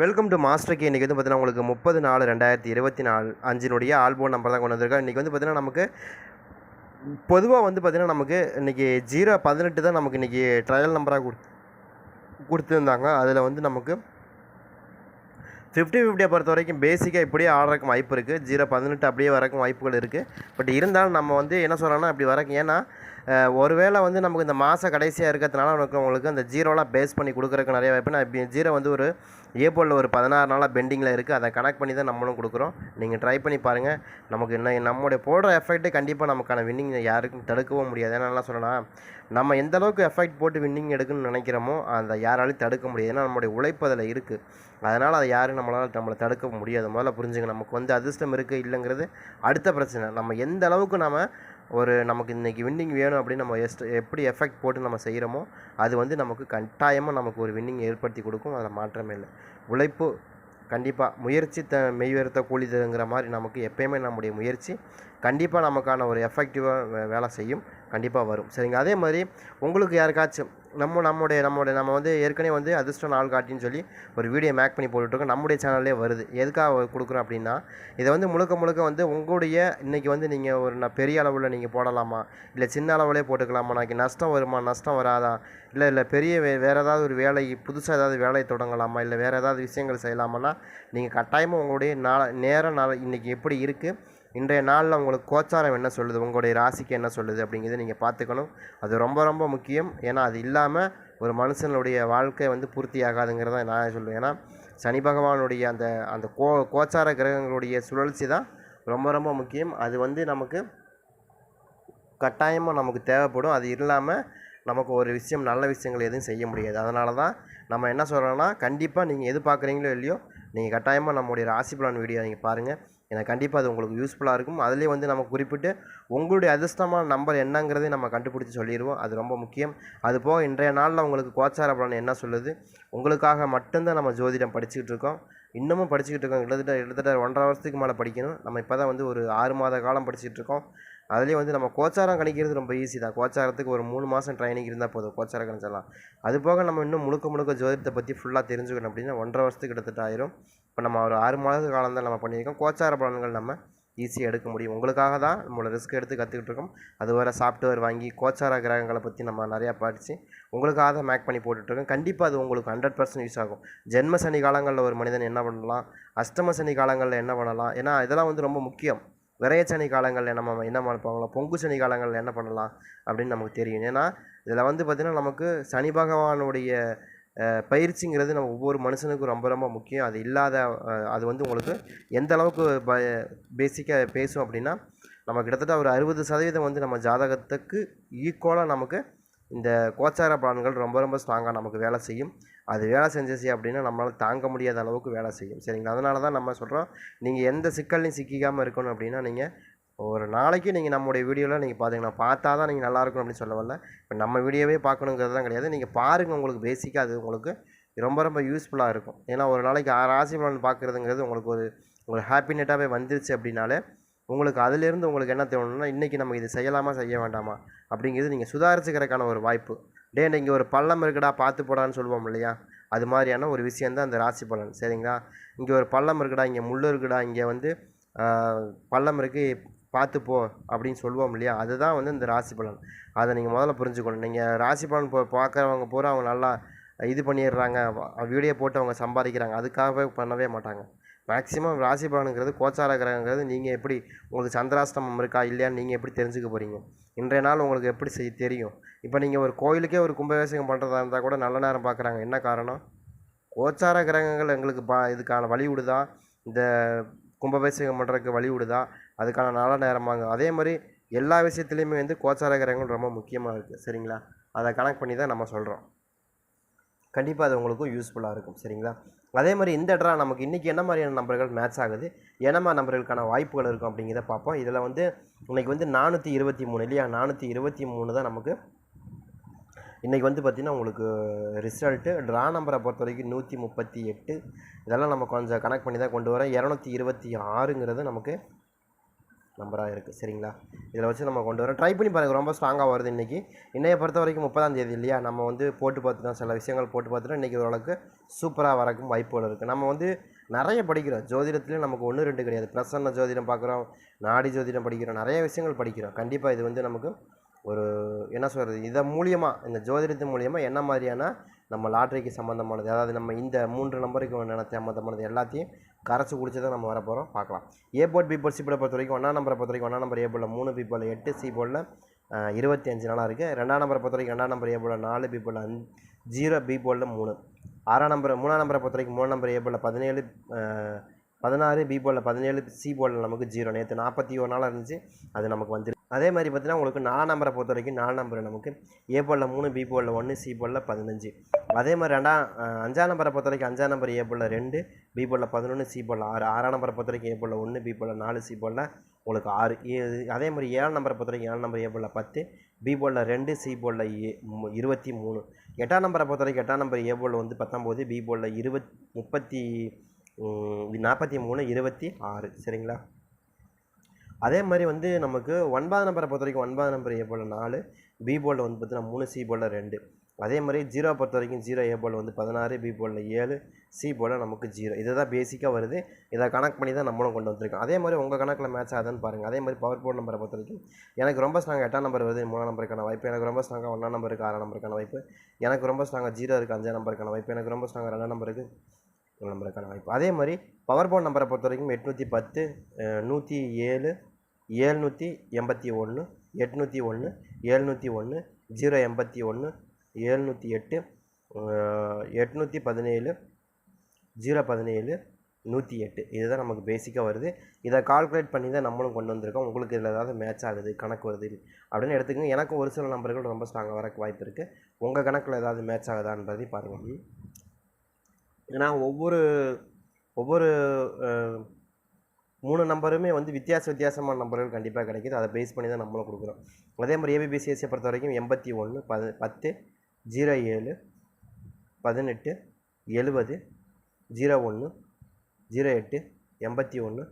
Welcome to master K இன்றைக்கி வந்து பார்த்தீங்கன்னா உங்களுக்கு முப்பது நாலு ரெண்டாயிரத்தி இருபத்தி நாலு அஞ்சினுடைய ஆல்போன் நம்பர் தான் கொண்டு வந்திருக்கோம். இன்றைக்கி வந்து பார்த்தீங்கன்னா நமக்கு பொதுவாக வந்து பார்த்திங்கன்னா நமக்கு இன்றைக்கி ஜீரோ பதினெட்டு தான் நமக்கு இன்றைக்கி ட்ரையல் நம்பராக கொடு கொடுத்துருந்தாங்க. அதில் வந்து நமக்கு ஃபிஃப்டி ஃபிஃப்டியை பொறுத்த வரைக்கும் பேசிக்காக இப்படியே ஆடுறதுக்கு வாய்ப்பு இருக்குது ஜீரோ பதினெட்டு அப்படியே வரக்கும் வாய்ப்புகள் இருக்குது பட் இருந்தாலும் நம்ம வந்து என்ன சொல்கிறோன்னா அப்படி வரக்கு ஏன்னா ஒருவேளை வந்து நமக்கு இந்த மாதம் கடைசியாக இருக்கிறதுனால நமக்கு உங்களுக்கு அந்த ஜீரோலாம் பேஸ் பண்ணி கொடுக்குறதுக்கு நிறைய வாய்ப்பு. நான் இப்போ ஜீரோ வந்து ஒரு ஏப்ரலில் ஒரு பதினாறு நாளாக பெண்டிங்கில் இருக்குது. அதை கனெக்ட் பண்ணி தான் நம்மளும் கொடுக்குறோம். நீங்கள் ட்ரை பண்ணி பாருங்கள் நமக்கு என்ன நம்மளுடைய போடுற எஃபெக்ட்டு கண்டிப்பாக நமக்கான வின்னிங் யாருக்கும் தடுக்கவும் முடியாது. ஏன்னா சொல்லலாம் நம்ம எந்த அளவுக்கு எஃபெக்ட் போட்டு வின்னிங் எடுக்கணும்னு நினைக்கிறோமோ அந்த யாராலையும் தடுக்க முடியாது. ஏன்னா நம்மளுடைய உழைப்பு அதில் இருக்குது அதனால் அதை யாரும் நம்மளால் நம்மளை தடுக்க முடியாது. முதல்ல புரிஞ்சுங்க. நமக்கு வந்து அதிர்ஷ்டம் இருக்குது இல்லைங்கிறது அடுத்த பிரச்சனை. நம்ம எந்த அளவுக்கு நம்ம ஒரு நமக்கு இன்றைக்கி வின்னிங் வேணும் அப்படின்னு நம்ம எஸ்ட் எப்படி எஃபெக்ட் போட்டு நம்ம செய்கிறோமோ அது வந்து நமக்கு கட்டாயமாக நமக்கு ஒரு வின்னிங் ஏற்படுத்தி கொடுக்கும். அதில் மாற்றமே இல்லை. உழைப்பு கண்டிப்பாக முயற்சி த மெய்வெறுத்த கூலிதுங்கிற மாதிரி நமக்கு எப்பயுமே நம்முடைய முயற்சி கண்டிப்பாக நமக்கான ஒரு எஃபெக்டிவாக வேலை செய்யும். கண்டிப்பாக வரும். சரிங்க. அதே மாதிரி உங்களுக்கு யாருக்காச்சும் நம்ம நம்முடைய நம்முடைய நம்ம வந்து ஏற்கனவே வந்து அதிர்ஷ்டம் நாள் காட்டின்னு சொல்லி ஒரு வீடியோ மேக் பண்ணி போட்டுட்ருக்கோம். நம்முடைய சேனல்லே வருது. எதுக்காக கொடுக்குறோம் அப்படின்னா இதை வந்து முழுக்க முழுக்க வந்து உங்களுடைய இன்றைக்கி வந்து நீங்கள் ஒரு நான் பெரிய அளவில் நீங்கள் போடலாமா? இல்லை சின்ன அளவுலே போட்டுக்கலாமா? நாளைக்கு நஷ்டம் வருமா? நஷ்டம் வராதா? இல்லை இல்லை பெரிய வே வேறு ஏதாவது ஒரு வேலை புதுசாக ஏதாவது வேலையை தொடங்கலாமா? இல்லை வேறு ஏதாவது விஷயங்கள் செய்யலாமான்னா நீங்கள் கட்டாயமாக உங்களுடைய நாளை நேரம் நாள் இன்றைக்கி எப்படி இருக்குது இன்றைய நாளில் உங்களுக்கு கோச்சாரம் என்ன சொல்லுது? உங்களுடைய ராசிக்கு என்ன சொல்லுது? அப்படிங்கிறத நீங்கள் பார்த்துக்கணும். அது ரொம்ப ரொம்ப முக்கியம். ஏன்னா அது இல்லாமல் ஒரு மனுஷனுடைய வாழ்க்கை வந்து பூர்த்தி ஆகாதுங்கிறத நான் சொல்லுவேன் ஏன்னா சனி பகவானுடைய அந்த அந்த கோ கோச்சார கிரகங்களுடைய சுழற்சி தான் ரொம்ப ரொம்ப முக்கியம். அது வந்து நமக்கு கட்டாயமாக நமக்கு தேவைப்படும். அது இல்லாமல் நமக்கு ஒரு விஷயம் நல்ல விஷயங்கள் எதுவும் செய்ய முடியாது. அதனால தான் நம்ம என்ன சொல்கிறோன்னா கண்டிப்பாக நீங்கள் எது பார்க்குறீங்களோ இல்லையோ நீங்கள் கட்டாயமாக நம்முடைய ராசி பலன் வீடியோ நீங்கள் பாருங்கள் ஏன்னா கண்டிப்பாக அது உங்களுக்கு யூஸ்ஃபுல்லாக இருக்கும். அதுலேயே வந்து நம்ம குறிப்பிட்டு உங்களுடைய அதிர்ஷ்டமான நம்பர் என்னங்கிறதையும் நம்ம கண்டுபிடிச்சி சொல்லிடுவோம். அது ரொம்ப முக்கியம். அது போக இன்றைய நாளில் உங்களுக்கு கோச்சார பலன் என்ன சொல்லுது? உங்களுக்காக மட்டும்தான் நம்ம ஜோதிடம் படிச்சுக்கிட்டு இருக்கோம். இன்னமும் படிச்சுக்கிட்டு இருக்கோம். கிட்டத்தட்ட கிட்டத்தட்ட ஒன்றரை வருஷத்துக்கு மேலே படிக்கணும். நம்ம இப்போ தான் வந்து ஒரு ஆறு மாத காலம் படிச்சுட்டு இருக்கோம். அதுலேயும் வந்து நம்ம கோச்சாரம் கணிக்கிறது ரொம்ப ஈஸி தான். கோச்சாரத்துக்கு ஒரு மூணு மாதம் ட்ரைனிங் இருந்தால் போதும். கோச்சாரம் கணிச்சிடலாம் அது போக நம்ம இன்னும் முழுக்க முழுக்க ஜோதிடத்தை பற்றி ஃபுல்லாக தெரிஞ்சுக்கணும் அப்படின்னா ஒன்றரை வருஷத்துக்கு கிட்டத்தட்ட ஆயிரும். இப்போ நம்ம ஒரு ஆறு மாத காலம் தான் நம்ம பண்ணியிருக்கோம். கோச்சார பலன்கள் நம்ம ஈஸியாக எடுக்க முடியும். உங்களுக்காக தான் நம்மளோட ரிஸ்க் எடுத்து கற்றுக்கிட்டு இருக்கோம். அது வர சாஃப்ட்வேர் வாங்கி கோச்சார கிரகங்களை பற்றி நம்ம நிறையா படித்து உங்களுக்காக தான் மேக் பண்ணி போட்டுட்ருக்கோம் கண்டிப்பாக அது உங்களுக்கு ஹண்ட்ரட் பர்சன்ட் யூஸ் ஆகும். ஜென்ம சனி காலங்களில் ஒரு மனிதன் என்ன பண்ணலாம்? அஷ்டம சனி காலங்களில் என்ன பண்ணலாம்? ஏன்னா இதெல்லாம் வந்து ரொம்ப முக்கியம். விரைய சனி காலங்களில் நம்ம என்ன பண்ணலாம் பொங்கு சனி காலங்களில் என்ன பண்ணலாம் அப்படின்னு நமக்கு தெரியும். ஏன்னா இதில் வந்து பார்த்திங்கன்னா நமக்கு சனி பகவானுடைய பயிற்சிங்கிறது நம்ம ஒவ்வொரு மனுஷனுக்கும் ரொம்ப ரொம்ப முக்கியம். அது இல்லாத அது வந்து உங்களுக்கு எந்த அளவுக்கு ப பேசிக்காக பேசும் அப்படின்னா நம்ம கிட்டத்தட்ட ஒரு அறுபது சதவீதம் வந்து நம்ம ஜாதகத்துக்கு ஈக்குவலாக நமக்கு இந்த கோச்சார பலன்கள் ரொம்ப ரொம்ப ஸ்ட்ராங்காக நமக்கு வேலை செய்யும். அது வேலை செஞ்சிச்சு அப்படின்னா நம்மளால் தாங்க முடியாத அளவுக்கு வேலை செய்யும். சரிங்களா? அதனால தான் நம்ம சொல்கிறோம் நீங்கள் எந்த சிக்கல்லையும் சிக்கிக்காமல் இருக்கணும் அப்படின்னா நீங்கள் ஒரு நாளைக்கு நீங்கள் நம்முடைய வீடியோவில் நீங்கள் பார்த்தீங்கன்னா பார்த்தா தான் நீங்கள் நல்லாயிருக்கும் அப்படின்னு சொல்ல வரல. இப்போ நம்ம வீடியோவே பார்க்கணுங்கிறது தான் கிடையாது. நீங்கள் பாருங்கள் உங்களுக்கு பேசிக்காக அது உங்களுக்கு ரொம்ப ரொம்ப யூஸ்ஃபுல்லாக இருக்கும். ஏன்னா ஒரு நாளைக்கு ஆறு ராசி பலன் பார்க்குறதுங்கிறது உங்களுக்கு ஒரு ஒரு ஹாப்பினட்டாகவே வந்துருச்சு அப்படின்னாலே உங்களுக்கு அதிலிருந்து உங்களுக்கு என்ன தோணும்னா இன்றைக்கி நம்ம இது செய்யலாமா செய்ய வேண்டாமா அப்படிங்கிறது நீங்கள் சுதாரிச்சுக்கிறதுக்கான ஒரு வாய்ப்பு. டே இங்கே ஒரு பள்ளம் இருக்குடா பார்த்து போடான்னு சொல்லுவோம் இல்லையா? அது மாதிரியான ஒரு விஷயந்தான் அந்த ராசி பலன். சரிங்களா? இங்கே ஒரு பள்ளம் இருக்குடா இங்கே முள் இருக்குடா இங்கே வந்து பள்ளம் இருக்குது பார்த்து போ அப்படின்னு சொல்லுவோம் இல்லையா? அதுதான் வந்து இந்த ராசி பலன். அதை நீங்கள் முதல்ல புரிஞ்சுக்கணும். நீங்கள் ராசி பலன் போ பார்க்குறவங்க பூரா அவங்க நல்லா இது பண்ணிடுறாங்க. வீடியோ போட்டு அவங்க சம்பாதிக்கிறாங்க. அதுக்காகவே பண்ணவே மாட்டாங்க. மேக்ஸிமம் ராசி பலனுங்கிறது கோச்சார கிரகங்கிறது நீங்கள் எப்படி உங்களுக்கு சந்திராஷ்டமம் இருக்கா இல்லையான்னு நீங்கள் எப்படி தெரிஞ்சுக்க போகிறீங்க இன்றைய நாள் உங்களுக்கு எப்படி செய் தெரியும். இப்போ நீங்கள் ஒரு கோயிலுக்கே ஒரு கும்பாபிஷேகம் பண்ணுறதா இருந்தால் கூட நல்ல நேரம் பார்க்குறாங்க. என்ன காரணம்? கோச்சார கிரகங்கள் எங்களுக்கு பா இதுக்கான வழி விடுதா இந்த கும்பாபிஷேகம் பண்ணுறதுக்கு வழி விடுதா அதுக்கான நல்ல நேரமாங்க அதே மாதிரி எல்லா விஷயத்துலையுமே வந்து கோச்சார கிரகங்கள் ரொம்ப முக்கியமாக இருக்குது சரிங்களா? அதை கனெக்ட் பண்ணி தான் நம்ம சொல்கிறோம் கண்டிப்பாக அது உங்களுக்கும் யூஸ்ஃபுல்லாக இருக்கும். சரிங்களா? அதே மாதிரி இந்த ட்ரா நமக்கு இன்றைக்கி என்ன மாதிரியான நம்பர்கள் மேட்ச் ஆகுது? என்ன மாதிரி நம்பர்களுக்கான வாய்ப்புகள் இருக்கும் அப்படிங்கிறத பார்ப்போம். இதில் வந்து இன்னைக்கு வந்து நானூற்றி இருபத்தி மூணு இல்லையா? நானூற்றி இருபத்தி மூணு தான் நமக்கு இன்றைக்கி வந்து பார்த்திங்கன்னா உங்களுக்கு ரிசல்ட்டு ட்ரா நம்பரை பொறுத்த வரைக்கும் நூற்றி முப்பத்தி எட்டு. இதெல்லாம் நம்ம கொஞ்சம் கனெக்ட் பண்ணி தான் கொண்டு வரோம் இரநூத்தி இருபத்தி ஆறுங்கிறது நமக்கு நம்பராக இருக்குது சரிங்களா? இதில் வச்சு நம்ம கொண்டு வரோம் ட்ரை பண்ணி பாருங்கள் ரொம்ப ஸ்ட்ராங்காக வருது இன்றைக்கி இன்னைய பொறுத்த வரைக்கும் முப்பதாம் தேதி இல்லையா? நம்ம வந்து போட்டு பார்த்துட்டோம் சில விஷயங்கள் போட்டு பார்த்துட்டோம் இன்றைக்கி ஓரளவுக்கு சூப்பராக வரக்கும் வாய்ப்புகள் இருக்குது நம்ம வந்து நிறைய படிக்கிறோம். ஜோதிடத்துலேயும் நமக்கு ஒன்று ரெண்டு கிடையாது. பிரசன்ன ஜோதிடம் பார்க்குறோம் நாடி ஜோதிடம் படிக்கிறோம் நிறைய விஷயங்கள் படிக்கிறோம். கண்டிப்பாக இது வந்து நமக்கு ஒரு என்ன சொல்கிறது இதன் மூலியமாக இந்த ஜோதிடத்தின் மூலியமாக என்ன மாதிரியான நம்ம லாட்ரிக்கு சம்மந்தமானது அதாவது நம்ம இந்த மூன்று நம்பருக்கு நினைத்த சம்மந்தமானது எல்லாத்தையும் கரைச்சி குடிச்சு தான் நம்ம வர போகிறோம் பார்க்கலாம். A board B board C போர்டை பொறுத்த வரைக்கும் ஒன்றாம் நம்பரை பொறுத்த வரைக்கும் ஒன்றாம் நம்பர் ஏ போர்டில் மூணு பி போர்டில் எட்டு சி போர்டில் இருபத்தி அஞ்சு நாளாக இருக்குது ரெண்டாம் நம்பரை பொறுத்த வரைக்கும் ரெண்டாம் நம்பர் ஏ போர்டில் நாலு பி போர்டில் அஞ்சு ஜீரோ பி போர்டில் மூணு. ஆறாம் நம்பர் மூணாம் நம்பரை பொறுத்த வரைக்கும் மூணு நம்பர் ஏ போர்டில் பதினேழு பதினாறு பி போர்டில் பதினேழு சி போர்டில் நமக்கு ஜீரோ நேற்று நாற்பத்தி ஒரு நாளாக இருந்துச்சு. அது நமக்கு வந்து அதே மாதிரி பார்த்தீங்கன்னா உங்களுக்கு நாலாம் நம்பரை பொறுத்த வரைக்கும் நாலு நம்பர் நமக்கு ஏ போலில் மூணு பி போலில் ஒன்று சி போலில் பதினஞ்சு. அதே மாதிரி ரெண்டாம் அஞ்சாம் நம்பரை பொறுத்த வரைக்கும் அஞ்சாம் நம்பர் ஏ போலில் ரெண்டு பி போலில் பதினொன்று சி போலில் ஆறு. ஆறாம் நம்பரை பொறுத்த வரைக்கும் ஏ போலில் ஒன்று பி போலில் நாலு சி போலில் உங்களுக்கு ஆறு. ஏ- அதே மாதிரி ஏழாம் நம்பரை பொறுத்த வரைக்கும் ஏழாம் நம்பர் ஏ போலில் பத்து பி போலில் ரெண்டு சி போலில் ஏ இருபத்தி மூணு. எட்டாம் நம்பரை பொறுத்த வரைக்கும் எட்டாம் நம்பர் ஏ போலில் வந்து பத்தொம்போது பி போலில் இருபத் முப்பத்தி நாற்பத்தி மூணு இருபத்தி ஆறு. சரிங்களா? அதே மாதிரி வந்து நமக்கு ஒன்பதாம் நம்பரை பொறுத்த வரைக்கும் ஒன்பதாம் நம்பர் ஏ போல் நாலு பி போர்டில் வந்து பார்த்தீங்கன்னா மூணு சி போர்டில் ரெண்டு. அதே மாதிரி ஜீரோ பொறுத்த வரைக்கும் ஜீரோ ஏ போல் வந்து பதினாறு பி போலில் ஏழு சி போல் நமக்கு ஜீரோ இதுதான் பேசிக்காக வருது. இதை கணக்கு பண்ணி தான் நம்மளும் கொண்டு வந்திருக்கோம். அதே மாதிரி உங்கள் கணக்கில் மேட்ச் ஆகுதுன்னு பாருங்கள் அதே மாதிரி பவர் போர்ட் நம்பரை பொறுத்த வரைக்கும் எனக்கு ரொம்ப ஸ்ட்ராங் எட்டாம் நம்பர் வருது மூணாம் நம்பருக்கான வாய்ப்பு. எனக்கு ரொம்ப ஸ்ட்ராங்காக ஒன்றாம் நம்பருக்கு ஆறாம் நம்பருக்கான வாய்ப்பு. எனக்கு ரொம்ப ஸ்ட்ராங்காக ஜீரோ இருக்குது அஞ்சாம் நம்பருக்கான வாய்ப்பு. எனக்கு ரொம்ப ஸ்ட்ராங்காக ரெண்டாம் நம்பருக்கு ஒரு நம்பருக்கான வாய்ப்பு. அதே மாதிரி பவர் போர்ட் நம்பரை பொறுத்த வரைக்கும் எட்நூற்றி பத்து நூற்றி ஏழு ஏழ்நூற்றி எண்பத்தி ஒன்று எட்நூற்றி ஒன்று ஏழ்நூற்றி ஒன்று ஜீரோ எண்பத்தி ஒன்று ஏழ்நூற்றி எட்டு எட்நூற்றி பதினேழு ஜீரோ பதினேழு நூற்றி எட்டு. இதுதான் நமக்கு பேசிக்காக வருது. இதை கால்குலேட் பண்ணி தான் நம்மளும் கொண்டு வந்திருக்கோம். உங்களுக்கு இதில் ஏதாவது மேட்ச் ஆகுது கணக்கு வருது அப்படின்னு எடுத்துக்கங்க. எனக்கும் ஒரு சில நம்பர்கள் ரொம்ப ஸ்ட்ராங்காக வரக்கு வாய்ப்பு இருக்குது உங்கள் கணக்கில் ஏதாவது மேட்ச் ஆகுதான்றதையும் பாருங்கள் ஏன்னா ஒவ்வொரு ஒவ்வொரு மூணு நம்பருமே வந்து வித்தியாச வித்தியாசமான நம்பர்கள் கண்டிப்பாக கிடைக்கிது. அதை பேஸ் பண்ணி தான் நம்மளும் கொடுக்குறோம். அதே மாதிரி ஏபிபிசிஎஸ்சியை பொறுத்த வரைக்கும் எண்பத்தி ஒன்று பது பத்து ஜீரோ ஏழு பதினெட்டு எழுபது ஜீரோ ஒன்று ஜீரோ எட்டு எண்பத்தி ஒன்று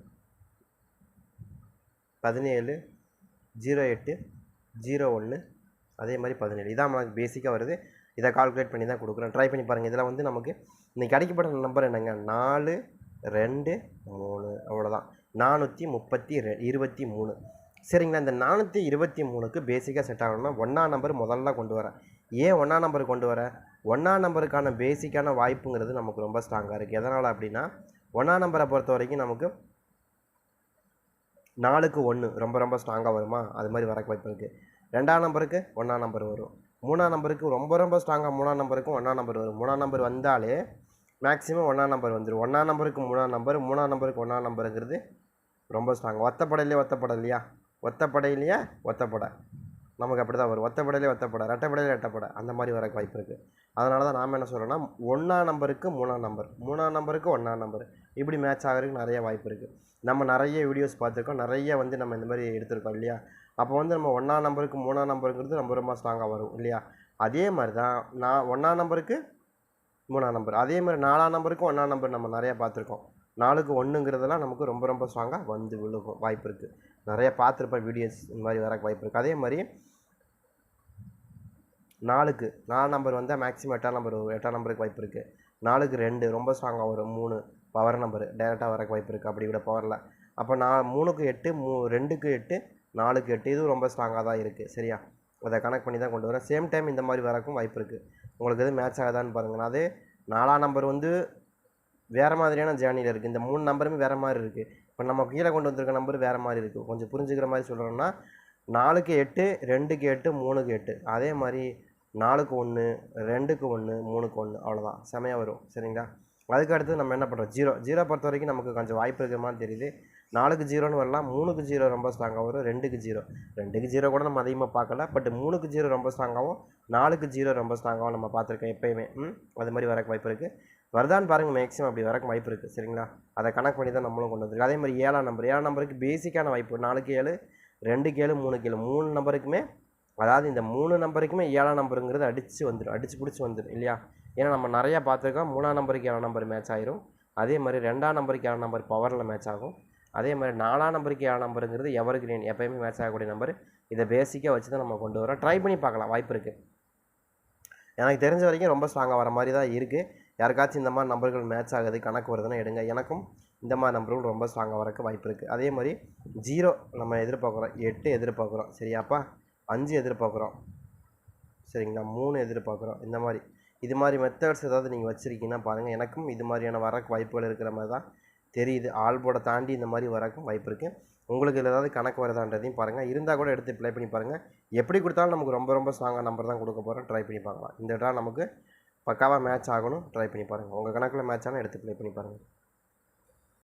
பதினேழு ஜீரோ எட்டு ஜீரோ ஒன்று அதே மாதிரி பதினேழு. இதான் நமக்கு பேசிக்காக வருது. இதை கால்குலேட் பண்ணி தான் கொடுக்குறோம். ட்ரை பண்ணி பாருங்கள் இதில் வந்து நமக்கு இன்றைக்கி கிடைக்கப்பட்ட நம்பர் என்னங்க? நாலு ரெண்டு மூணு. அவ்வளோதான் நானூற்றி முப்பத்தி ரெ இருபத்தி மூணு. சரிங்களா? இந்த நானூற்றி இருபத்தி மூணுக்கு பேசிக்காக செட் ஆகணும்னா ஒன்றாம் நம்பர் முதல்ல கொண்டு வரேன் ஏன் ஒன்றாம் நம்பர் கொண்டு வரேன் ஒன்றாம் நம்பருக்கான பேசிக்கான வாய்ப்புங்கிறது நமக்கு ரொம்ப ஸ்ட்ராங்காக இருக்குது எதனால் அப்படின்னா ஒன்றாம் நம்பரை பொறுத்த வரைக்கும் நமக்கு நாலுக்கு ஒன்று ரொம்ப ரொம்ப ஸ்ட்ராங்காக வருமா? அது மாதிரி வரக்கு வாய்ப்பு இருக்குது ரெண்டாம் நம்பருக்கு ஒன்றாம் நம்பர் வரும். மூணாம் நம்பருக்கு ரொம்ப ரொம்ப ஸ்ட்ராங்காக மூணாம் நம்பருக்கும் ஒன்றாம் நம்பர் வரும். மூணாம் நம்பர் வந்தாலே மேக்ஸிமம் ஒன்றாம் நம்பர் வந்துடும் ஒன்றாம் நம்பருக்கு மூணாம் நம்பர் மூணாம் நம்பருக்கு ஒன்றாம் நம்பருங்கிறது ரொம்ப ஸ்ட்ராங் ஒத்தப்படையிலே ஒத்தப்படை இல்லையா? ஒத்தப்படையிலேயே ஒத்தப்படை நமக்கு அப்படி தான் வரும் ஒத்தப்படையிலே ஒத்தப்படை ரெட்டப்படையிலே ரெட்டப்படை அந்த மாதிரி வரக்கு வாய்ப்பு இருக்குது அதனால தான் நாம் என்ன சொல்கிறோன்னா ஒன்றாம் நம்பருக்கு மூணாம் நம்பர் மூணாம் நம்பருக்கு ஒன்றாம் நம்பர் இப்படி மேட்ச் ஆகிறதுக்கு நிறைய வாய்ப்பு இருக்குது நம்ம நிறைய வீடியோஸ் பார்த்துருக்கோம். நிறைய வந்து நம்ம இந்த மாதிரி எடுத்திருக்கோம் இல்லையா? அப்போ வந்து நம்ம ஒன்றாம் நம்பருக்கு மூணாம் நம்பருங்கிறது ரொம்ப ரொம்ப ஸ்ட்ராங்காக வரும் இல்லையா? அதே மாதிரி தான் நான் ஒன்றாம் நம்பருக்கு மூணாம் நம்பர் அதே மாதிரி நாலாம் நம்பருக்கும் ஒன்றாம் நம்பர் நம்ம நிறையா பார்த்துருக்கோம். நாலுக்கு ஒன்றுங்கிறதெல்லாம் நமக்கு ரொம்ப ரொம்ப ஸ்ட்ராங்காக வந்து விழுகும். வாய்ப்பு இருக்குது நிறைய பார்த்துருப்பேன் வீடியோஸ் இந்த மாதிரி வர வாய்ப்பு இருக்குது அதே மாதிரி நாலுக்கு நாலு நம்பர் வந்தால் மேக்ஸிமம் எட்டாம் நம்பர் எட்டாம் நம்பருக்கு வாய்ப்பு இருக்குது நாலுக்கு ரெண்டு ரொம்ப ஸ்ட்ராங்காக வரும் மூணு பவர் நம்பர் டேரெக்டாக வரக்கு வாய்ப்பு இருக்குது அப்படி விட பவரில் அப்போ நான் மூணுக்கு எட்டு மூ ரெண்டுக்கு எட்டு நாலுக்கு எட்டு இதுவும் ரொம்ப ஸ்ட்ராங்காக தான் இருக்குது சரியா? அதை கனெக்ட் பண்ணி தான் கொண்டு வரேன். சேம் டைம் இந்த மாதிரி வரக்கும் வாய்ப்பு இருக்குது உங்களுக்கு எது மேட்ச் ஆகுதான்னு பாருங்கள் அதே நாலாம் நம்பர் வந்து வேறு மாதிரியான ஜேர்னியில் இருக்குது இந்த மூணு நம்பருமே வேறு மாதிரி இருக்குது இப்போ நம்ம கீழே கொண்டு வந்திருக்க நம்பர் வேறு மாதிரி இருக்குது கொஞ்சம் புரிஞ்சுக்கிற மாதிரி சொல்கிறோன்னா நாலுக்கு எட்டு ரெண்டுக்கு எட்டு மூணுக்கு எட்டு. அதே மாதிரி நாலுக்கு ஒன்று ரெண்டுக்கு ஒன்று மூணுக்கு ஒன்று அவ்வளோதான் செமையாக வரும். சரிங்களா? அதுக்கு அடுத்து நம்ம என்ன பண்ணுறோம் ஜீரோ ஜீரோ பொறுத்த வரைக்கும் நமக்கு கொஞ்சம் வாய்ப்பு இருக்கிற மாதிரி தெரியுது. நாலுக்கு ஜீரோன்னு வரலாம் மூணுக்கு ஜீரோ ரொம்ப ஸ்ட்ராங்காக வரும் ரெண்டுக்கு ஜீரோ. ரெண்டுக்கு ஜீரோ கூட நம்ம அதிகமாக பார்க்கல பட் மூணுக்கு ஜீரோ ரொம்ப ஸ்ட்ராங்காகவும் நாலுக்கு ஜீரோ ரொம்ப ஸ்ட்ராங்காகவும் நம்ம பார்த்துருக்கோம் எப்பயுமே. ம்? அது மாதிரி வரக்கு வாய்ப்பு இருக்குது வருதான்னு பாருங்கள் மேக்ஸிமம் அப்படி வரக்கு வாய்ப்பு இருக்குது சரிங்களா? அதை கணக்கு பண்ணி தான் நம்மளும் கொண்டு வந்துருக்கு அதே மாதிரி ஏழாம் நம்பர் ஏழாம் நம்பருக்கு பேசிக்கான வாய்ப்பு நாலுக்கு ஏழு ரெண்டுக்கு ஏழு மூணுக்கு ஏழு. மூணு நம்பருக்குமே அதாவது இந்த மூணு நம்பருக்குமே ஏழாம் நம்பருங்கிறது அடித்து வந்துடும் அடித்து பிடிச்சி வந்துடும் இல்லையா? ஏன்னா நம்ம நிறையா பார்த்துருக்கோம் மூணாம் நம்பருக்கு ஏழாம் நம்பர் மேட்ச் ஆயிரும். அதே மாதிரி ரெண்டாம் நம்பருக்கு ஏழாம் நம்பர் பவரில் மேட்ச் ஆகும். அதே மாதிரி நாலாம் நம்பருக்கு ஏழாம் நம்பருங்கிறது எவருக்கு கிரீன் எப்போயுமே மேட்ச் ஆகக்கூடிய நம்பர்? இதை பேசிக்காக வச்சு தான் நம்ம கொண்டு வரோம். ட்ரை பண்ணி பார்க்கலாம். வாய்ப்பு இருக்குது எனக்கு தெரிஞ்ச வரைக்கும் ரொம்ப ஸ்ட்ராங்காக வர மாதிரி தான் இருக்குது யாருக்காச்சும் இந்த மாதிரி நம்பர்கள் மேட்ச் ஆகுது கணக்கு வருதுன்னா எடுங்க. எனக்கும் இந்த மாதிரி நம்பர்கள் ரொம்ப ஸ்ட்ராங்காக வரக்கு வாய்ப்பு இருக்குது அதே மாதிரி ஜீரோ நம்ம எதிர்பார்க்குறோம். எட்டு எதிர்பார்க்குறோம். சரியாப்பா? அஞ்சு எதிர்பார்க்குறோம். சரிங்களா? மூணு எதிர்பார்க்குறோம். இந்த மாதிரி. இது மாதிரி மெத்தட்ஸ் ஏதாவது நீங்கள் வச்சுருக்கீங்கன்னா பாருங்கள் எனக்கும் இது மாதிரியான வரக்கு வாய்ப்புகள் இருக்கிற மாதிரி தான் தெரியுது. ஆல்போட தாண்டி இந்த மாதிரி வரக்கும் வாய்ப்பு இருக்குது உங்களுக்கு இதில் ஏதாவது கணக்கு வருதான்றதையும் பாருங்கள் இருந்தால் கூட எடுத்து ப்ளே பண்ணி பாருங்கள் எப்படி கொடுத்தாலும் நமக்கு ரொம்ப ரொம்ப ஸ்ட்ராங்காக நம்பர் தான் கொடுக்க போகிறோம் ட்ரை பண்ணி பார்க்கலாம். இந்த இடம் நமக்கு பக்காவாக மேட்ச் ஆகணும். ட்ரை பண்ணி பாருங்கள் உங்கள் கணக்கில் மேட்ச் ஆனால் எடுத்து ப்ளே பண்ணி பாருங்கள்